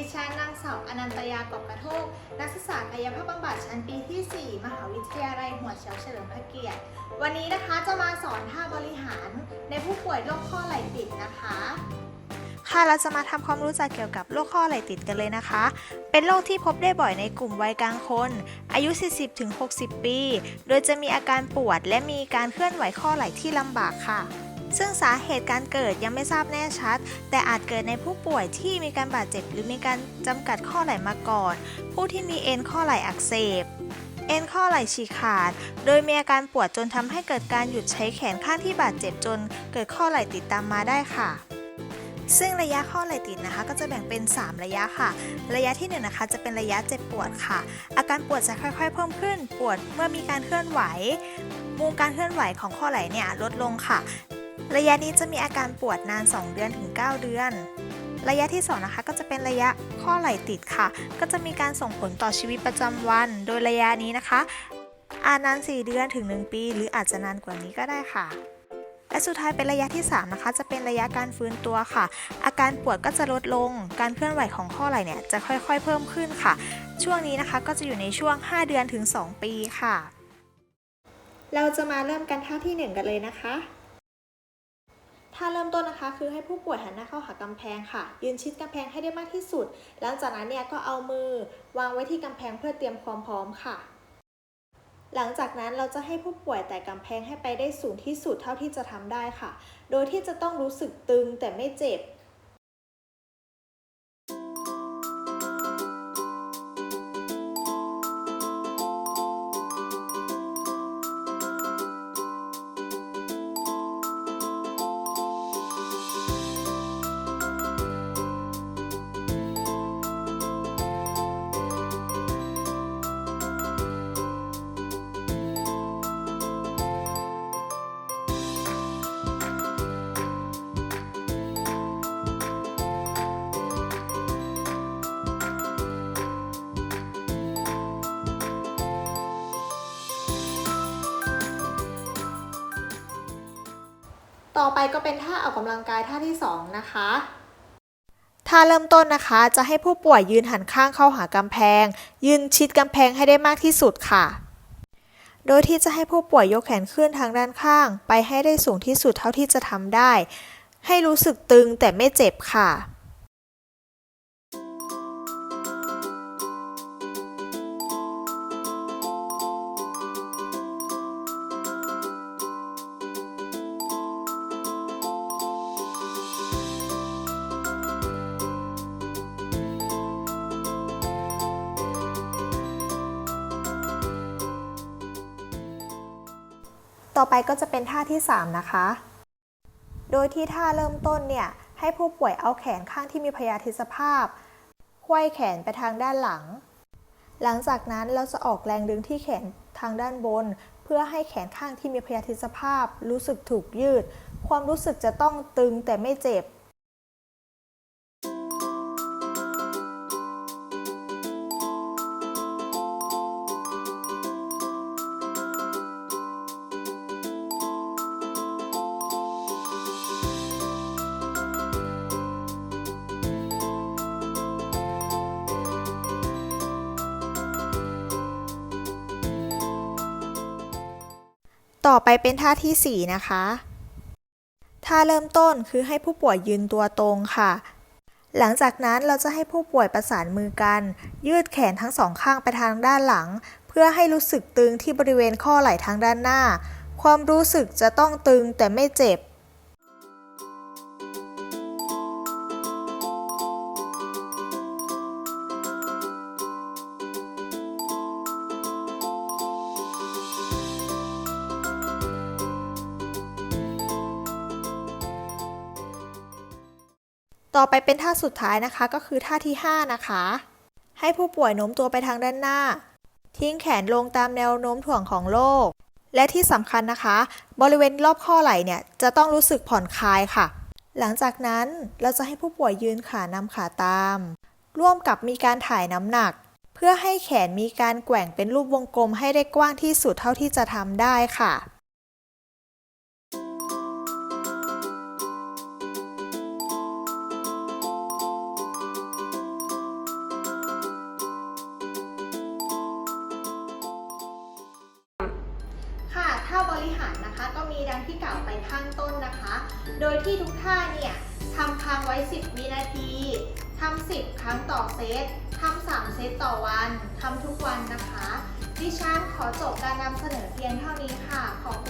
ดิฉันนางสาวอนันตยากอบกระโทก นักศึกษากายภาพบำบัดชั้นปีที่ 4 มหาวิทยาลัยหัวเฉียวเฉลิมพระเกียรติ วันนี้นะคะจะมาสอนท่าบริหารในผู้ป่วยโรคข้อไหล่ติดนะคะ ค่ะเราจะมาทำความรู้จักเกี่ยวกับโรคข้อไหล่ติดกันเลยนะคะ เป็นโรคที่พบได้บ่อยในกลุ่มวัยกลางคน อายุ 40-60 ปี โดยจะมีอาการปวดและมีการเคลื่อนไหวข้อไหล่ที่ลำบากค่ะ ซึ่งสาเหตุการเกิดยังไม่ทราบแน่ชัด แต่อาจเกิดในผู้ป่วยที่มีการบาดเจ็บหรือมีการจำกัดข้อไหล่มาก่อน ผู้ที่มีเอ็นข้อไหล่อักเสบเอ็นข้อไหล่ฉีกขาด โดยมีอาการปวดจนทำให้เกิดการหยุดใช้แขนข้างที่บาดเจ็บจน เกิดข้อไหล่ติดตามมาได้ค่ะ ซึ่งระยะข้อไหล่ติดนะคะ ก็จะแบ่งเป็น 3 ระยะค่ะ ระยะที่1นงนะคะจะเป็นระยะเจ็บปวดค่ะ อาการปวดจะค่อยๆ เพิ่มขึ้น ปวดเมื่อมีการเคลื่อนไหวมุมการเคลื่อนไหวของข้อไหล่เนี่ยลดลงค่ะ ระยะนี้จะมีอาการปวดนาน 2 เดือนถึง 9 เดือน ระยะที่ 2 นะคะก็จะเป็นระยะข้อไหล่ติดค่ะ ก็จะมีการส่งผลต่อชีวิตประจำวัน โดยระยะนี้นะคะ อาจนาน 4 เดือนถึง 1 ปี หรืออาจจะนานกว่านี้ก็ได้ค่ะ และสุดท้ายเป็นระยะที่ 3 นะคะ จะเป็นระยะการฟื้นตัวค่ะ อาการปวดก็จะลดลง การเคลื่อนไหวของข้อไหล่เนี่ยจะค่อยๆ เพิ่มขึ้นค่ะ ช่วงนี้นะคะก็จะอยู่ในช่วง 5 เดือนถึง 2 ปีค่ะ เราจะมาเริ่มกันท่าที่ 1 กันเลยนะคะ ท่าเริ่มต้นนะคะ คือให้ผู้ป่วยหันหน้าเข้าหากำแพงค่ะ ยืนชิดกำแพงให้ได้มากที่สุด หลังจากนั้นเนี่ยก็เอามือวางไว้ที่กำแพงเพื่อเตรียมความพร้อมค่ะ หลังจากนั้นเราจะให้ผู้ป่วยแต่กำแพงให้ไปได้สูงที่สุดเท่าที่จะทำได้ค่ะ โดยที่จะต้องรู้สึกตึงแต่ไม่เจ็บ ต่อไปก็เป็นท่าออกกำลังกายท่าที่ 2 นะคะท่าเริ่มต้นนะคะจะให้ผู้ป่วยยืนหันข้างเข้าหากำแพง ยืนชิดกำแพงให้ได้มากที่สุดค่ะ โดยที่จะให้ผู้ป่วยยกแขนขึ้นทางด้านข้าง ไปให้ได้สูงที่สุดเท่าที่จะทำได้ ให้รู้สึกตึงแต่ไม่เจ็บค่ะ ต่อไปก็จะเป็นท่าที่ 3 นะคะ โดยที่ท่าเริ่มต้นเนี่ย ให้ผู้ป่วยเอาแขนข้างที่มีพยาธิสภาพควยแขนไปทางด้านหลัง หลังจากนั้นเราจะออกแรงดึงที่แขนทางด้านบน เพื่อให้แขนข้างที่มีพยาธิสภาพ รู้สึกถูกยืด ความรู้สึกจะต้องตึงแต่ไม่เจ็บ ต่อไปเป็นท่าทีสี่ 4 นะคะท่าเริ่มต้นคือให้ผู้ป่วยยืนตัวตรงค่ะ หลังจากนั้นเราจะให้ผู้ป่วยประสานมือกัน ยืดแขนทั้งสองข้างไปทางด้านหลัง เพื่อให้รู้สึกตึงที่บริเวณข้อไหล่ทางด้านหน้า ความรู้สึกจะต้องตึงแต่ไม่เจ็บ ต่อไปเป็นท่าสุดท้ายนะคะ ก็คือท่าที่ 5 นะคะ ให้ผู้ป่วยโน้มตัวไปทางด้านหน้า ทิ้งแขนลงตามแนวโน้มถ่วงของโลก และที่สำคัญนะคะ บริเวณรอบข้อไหล่เนี่ยจะต้องรู้สึกผ่อนคลายค่ะ หลังจากนั้นเราจะให้ผู้ป่วยยืนขานำขาตาม ร่วมกับมีการถ่ายน้ำหนัก เพื่อให้แขนมีการแกว่งเป็นรูปวงกลมให้ได้กว้างที่สุดเท่าที่จะทำได้ค่ะ ริหารนะคะ ก็มีดังที่กล่าวไปข้างต้นนะคะ โดยที่ทุกท่าเนี่ยทำค้างไว้ 10 วินาทีทำ10 ครั้งต่อเซตทำ3เซตต่อวันทำทุกวันนะคะ ดิฉันขอจบการนำเสนอเพียงเท่านี้ค่ะขอบคุณ